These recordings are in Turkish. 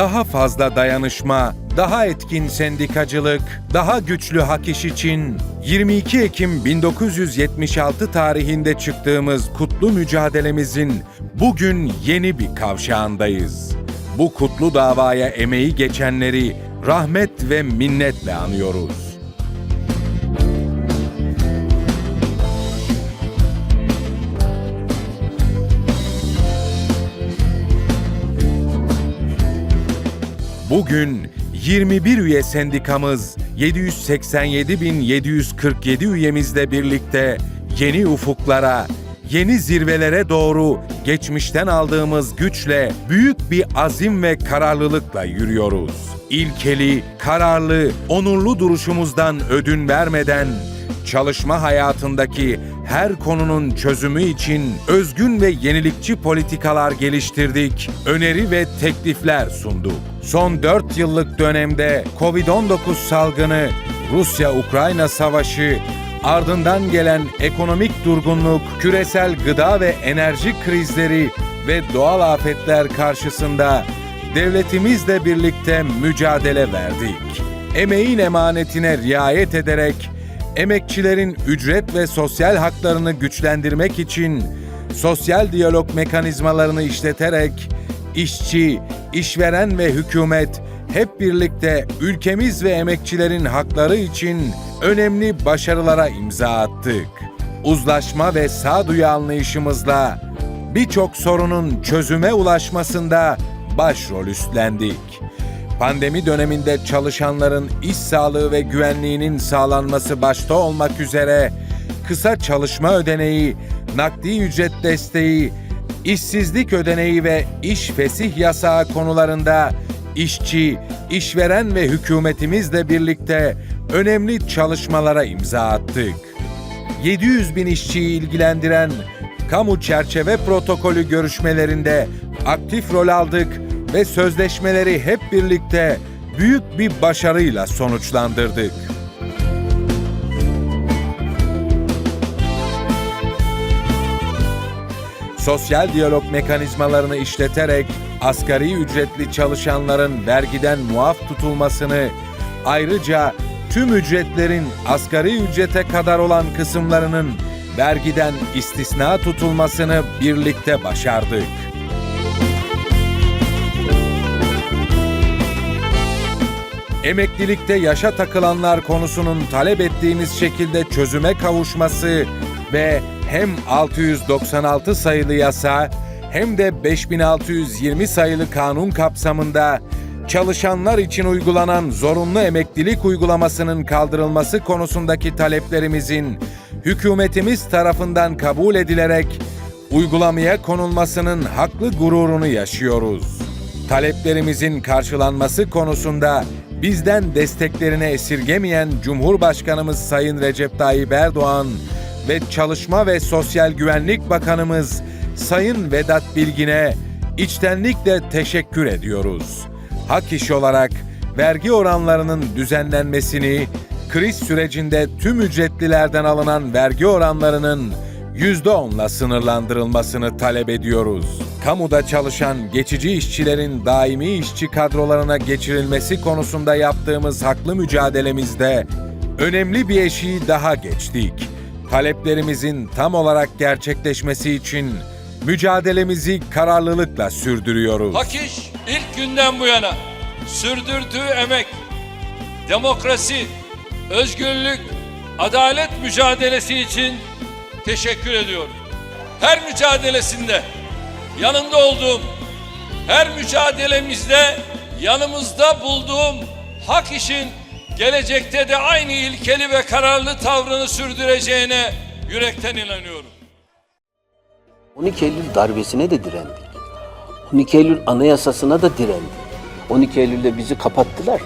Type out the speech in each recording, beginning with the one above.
Daha fazla dayanışma, daha etkin sendikacılık, daha güçlü hak iş için 22 Ekim 1976 tarihinde çıktığımız kutlu mücadelemizin bugün yeni bir kavşağındayız. Bu kutlu davaya emeği geçenleri rahmet ve minnetle anıyoruz. Bugün 21 üye sendikamız 787.747 üyemizle birlikte yeni ufuklara, yeni zirvelere doğru geçmişten aldığımız güçle büyük bir azim ve kararlılıkla yürüyoruz. İlkeli, kararlı, onurlu duruşumuzdan ödün vermeden çalışma hayatındaki her konunun çözümü için özgün ve yenilikçi politikalar geliştirdik, öneri ve teklifler sunduk. Son 4 yıllık dönemde Covid-19 salgını, Rusya-Ukrayna savaşı, ardından gelen ekonomik durgunluk, küresel gıda ve enerji krizleri ve doğal afetler karşısında devletimizle birlikte mücadele verdik. Emeğin emanetine riayet ederek emekçilerin ücret ve sosyal haklarını güçlendirmek için sosyal diyalog mekanizmalarını işleterek işçi, işveren ve hükümet hep birlikte ülkemiz ve emekçilerin hakları için önemli başarılara imza attık. Uzlaşma ve sağduyu anlayışımızla birçok sorunun çözüme ulaşmasında başrol üstlendik. Pandemi döneminde çalışanların iş sağlığı ve güvenliğinin sağlanması başta olmak üzere kısa çalışma ödeneği, nakdi ücret desteği, işsizlik ödeneği ve iş fesih yasağı konularında işçi, işveren ve hükümetimizle birlikte önemli çalışmalara imza attık. 700 bin işçiyi ilgilendiren kamu çerçeve protokolü görüşmelerinde aktif rol aldık ve sözleşmeleri hep birlikte büyük bir başarıyla sonuçlandırdık. Sosyal diyalog mekanizmalarını işleterek asgari ücretli çalışanların vergiden muaf tutulmasını, ayrıca tüm ücretlerin asgari ücrete kadar olan kısımlarının vergiden istisna tutulmasını birlikte başardık. Emeklilikte yaşa takılanlar konusunun talep ettiğimiz şekilde çözüme kavuşması ve hem 696 sayılı yasa hem de 5620 sayılı kanun kapsamında çalışanlar için uygulanan zorunlu emeklilik uygulamasının kaldırılması konusundaki taleplerimizin hükümetimiz tarafından kabul edilerek uygulamaya konulmasının haklı gururunu yaşıyoruz. Taleplerimizin karşılanması konusunda bizden desteklerini esirgemeyen Cumhurbaşkanımız Sayın Recep Tayyip Erdoğan ve Çalışma ve Sosyal Güvenlik Bakanımız Sayın Vedat Bilgin'e içtenlikle teşekkür ediyoruz. Hak iş olarak vergi oranlarının düzenlenmesini, kriz sürecinde tüm ücretlilerden alınan vergi oranlarının %10'la sınırlandırılmasını talep ediyoruz. Kamuda çalışan geçici işçilerin daimi işçi kadrolarına geçirilmesi konusunda yaptığımız haklı mücadelemizde önemli bir eşiği daha geçtik. Taleplerimizin tam olarak gerçekleşmesi için mücadelemizi kararlılıkla sürdürüyoruz. Hak iş ilk günden bu yana sürdürdüğü emek, demokrasi, özgürlük, adalet mücadelesi için teşekkür ediyorum. Her mücadelesinde yanında olduğum, her mücadelemizde yanımızda bulduğum hak işin gelecekte de aynı ilkeli ve kararlı tavrını sürdüreceğine yürekten inanıyorum. 12 Eylül darbesine de direndik. 12 Eylül anayasasına da direndik. 12 Eylül'de bizi kapattılar.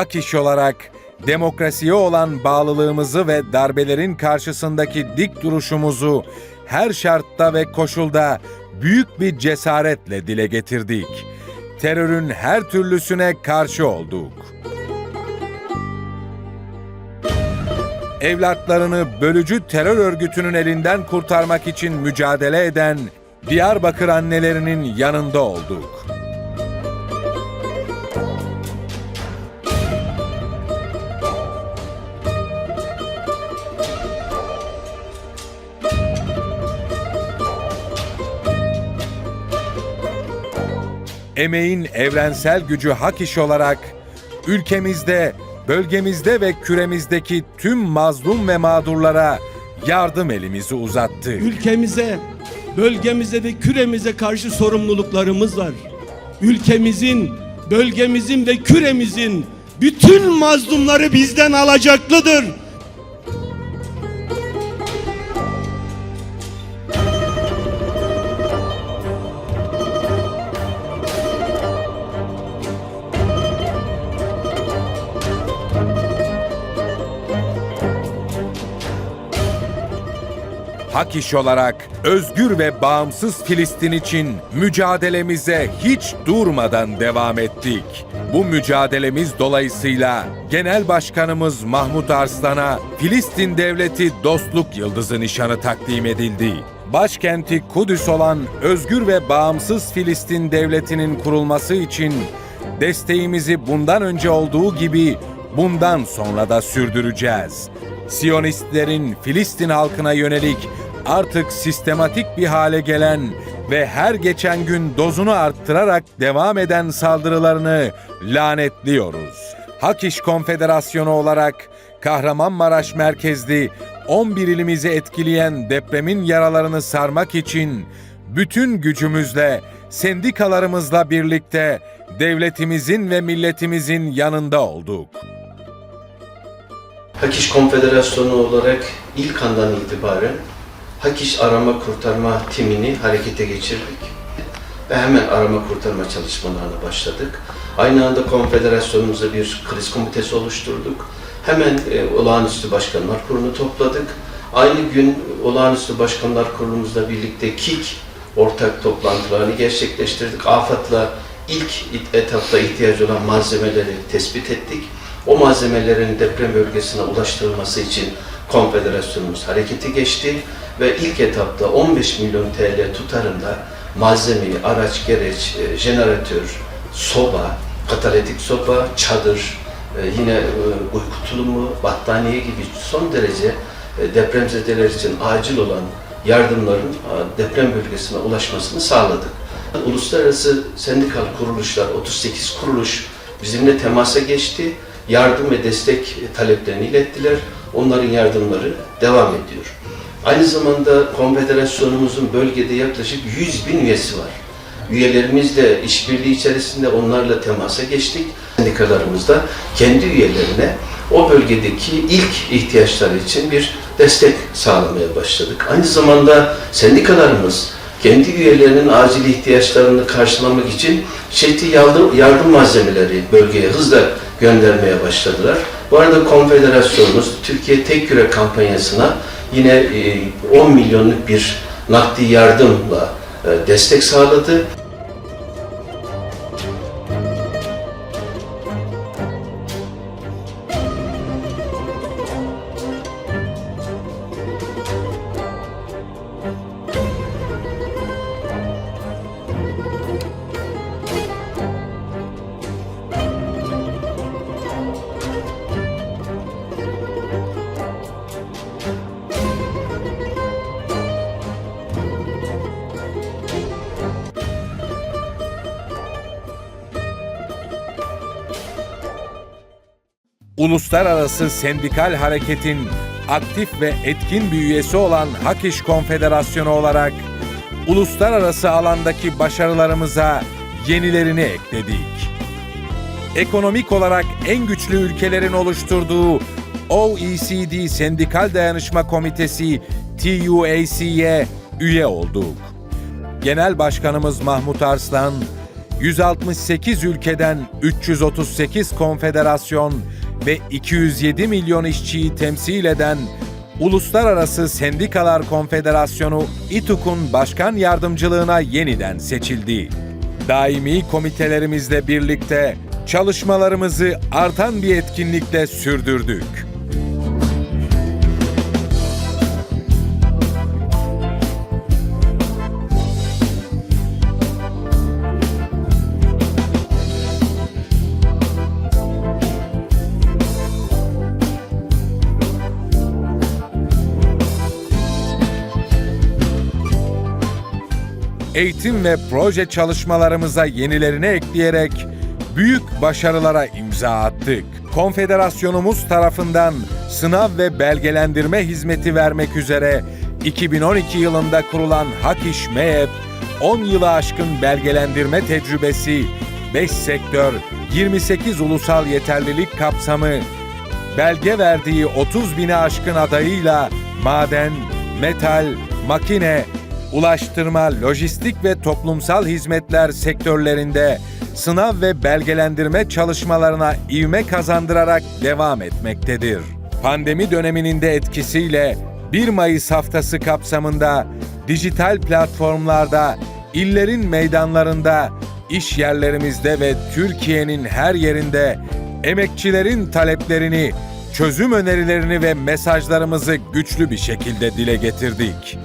Hak iş olarak demokrasiye olan bağlılığımızı ve darbelerin karşısındaki dik duruşumuzu her şartta ve koşulda büyük bir cesaretle dile getirdik. Terörün her türlüsüne karşı olduk. Evlatlarını bölücü terör örgütünün elinden kurtarmak için mücadele eden Diyarbakır annelerinin yanında olduk. Emeğin evrensel gücü hak iş olarak ülkemizde, bölgemizde ve küremizdeki tüm mazlum ve mağdurlara yardım elimizi uzattı. ülkemize, bölgemize ve küremize karşı sorumluluklarımız var. Ülkemizin, bölgemizin ve küremizin bütün mazlumları bizden alacaklıdır. Hak iş olarak özgür ve bağımsız Filistin için mücadelemize hiç durmadan devam ettik. Bu mücadelemiz dolayısıyla Genel Başkanımız Mahmut Arslan'a Filistin Devleti Dostluk Yıldızı nişanı takdim edildi. Başkenti Kudüs olan özgür ve bağımsız Filistin Devleti'nin kurulması için desteğimizi bundan önce olduğu gibi bundan sonra da sürdüreceğiz. Siyonistlerin Filistin halkına yönelik artık sistematik bir hale gelen ve her geçen gün dozunu arttırarak devam eden saldırılarını lanetliyoruz. Hak İş Konfederasyonu olarak Kahramanmaraş merkezli 11 ilimizi etkileyen depremin yaralarını sarmak için bütün gücümüzle, sendikalarımızla birlikte devletimizin ve milletimizin yanında olduk. Hakiş Konfederasyonu olarak ilk andan itibaren Hakiş Arama Kurtarma Timini harekete geçirdik ve hemen arama kurtarma çalışmalarına başladık. Aynı anda konfederasyonumuza bir kriz komitesi oluşturduk. Hemen e, olağanüstü başkanlar kurulunu topladık. Aynı gün olağanüstü başkanlar kurulumuzla birlikte KİK ortak toplantılarını gerçekleştirdik. AFAD'la ilk etapta ihtiyacı olan malzemeleri tespit ettik. O malzemelerin deprem bölgesine ulaştırılması için konfederasyonumuz harekete geçti ve ilk etapta 15 milyon TL tutarında malzemeyi, araç, gereç, e, jeneratör, soba, katalitik soba, çadır, e, yine e, uyku tulumu, battaniye gibi son derece e, depremzedeler için acil olan yardımların deprem bölgesine ulaşmasını sağladık. Uluslararası sendikal kuruluşlar, 38 kuruluş bizimle temasa geçti. Yardım ve destek taleplerini ilettiler. Onların yardımları devam ediyor. Aynı zamanda konfederasyonumuzun bölgede yaklaşık 100 bin üyesi var. Üyelerimizle işbirliği içerisinde onlarla temasa geçtik. Sendikalarımız da kendi üyelerine o bölgedeki ilk ihtiyaçları için bir destek sağlamaya başladık. Aynı zamanda sendikalarımız kendi üyelerinin acil ihtiyaçlarını karşılamak için çeşitli yardım, yardım malzemeleri bölgeye hızla göndermeye başladılar. Bu arada konfederasyonumuz Türkiye Tek Yürek kampanyasına yine e, 10 milyonluk bir nakdi yardımla e, destek sağladı. Uluslararası Sendikal Hareket'in aktif ve etkin bir üyesi olan Hak İş Konfederasyonu olarak uluslararası alandaki başarılarımıza yenilerini ekledik. Ekonomik olarak en güçlü ülkelerin oluşturduğu OECD Sendikal Dayanışma Komitesi TUAC'ye üye olduk. Genel Başkanımız Mahmut Arslan, 168 ülkeden 338 konfederasyon ve 207 milyon işçiyi temsil eden Uluslararası Sendikalar Konfederasyonu İTUK'un başkan yardımcılığına yeniden seçildi. Daimi komitelerimizle birlikte çalışmalarımızı artan bir etkinlikle sürdürdük. Eğitim ve proje çalışmalarımıza yenilerini ekleyerek büyük başarılara imza attık. Konfederasyonumuz tarafından sınav ve belgelendirme hizmeti vermek üzere 2012 yılında kurulan HAKİŞ MEEP, 10 yılı aşkın belgelendirme tecrübesi, 5 sektör, 28 ulusal yeterlilik kapsamı, belge verdiği 30 bine aşkın adayıyla maden, metal, makine, ulaştırma, lojistik ve toplumsal hizmetler sektörlerinde sınav ve belgelendirme çalışmalarına ivme kazandırarak devam etmektedir. Pandemi döneminin de etkisiyle 1 Mayıs haftası kapsamında dijital platformlarda, illerin meydanlarında, iş yerlerimizde ve Türkiye'nin her yerinde emekçilerin taleplerini, çözüm önerilerini ve mesajlarımızı güçlü bir şekilde dile getirdik.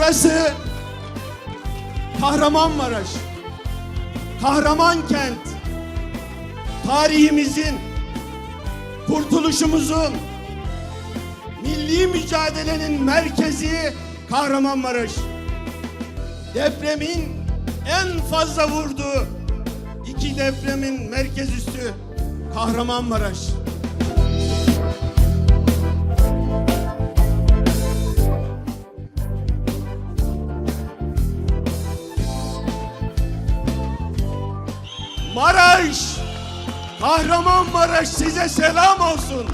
Burası Kahramanmaraş. Kahraman kent. Tarihimizin, kurtuluşumuzun, milli mücadelenin merkezi Kahramanmaraş. Depremin en fazla vurduğu iki depremin merkez üssü Kahramanmaraş. Kahramanmaraş size selam olsun.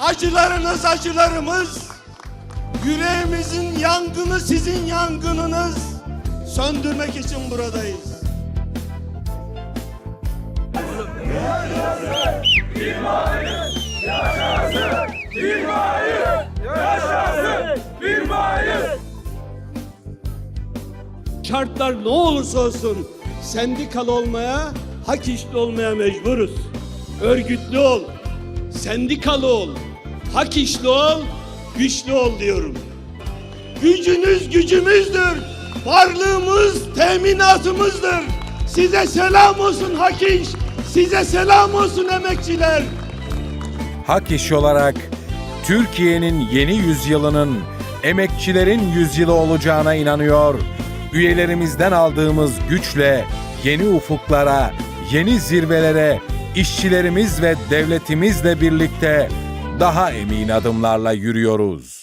Acılarınız acılarımız, yüreğimizin yangını sizin yangınınız. Söndürmek için buradayız. Şartlar ne olursa olsun sendikalı olmaya, hak işli olmaya mecburuz. Örgütlü ol, sendikalı ol, hak işli ol, güçlü ol diyorum. Gücünüz gücümüzdür, varlığımız teminatımızdır. Size selam olsun hak iş, size selam olsun emekçiler. Hak iş olarak Türkiye'nin yeni yüzyılının emekçilerin yüzyılı olacağına inanıyor. Üyelerimizden aldığımız güçle yeni ufuklara, yeni zirvelere işçilerimiz ve devletimizle birlikte daha emin adımlarla yürüyoruz.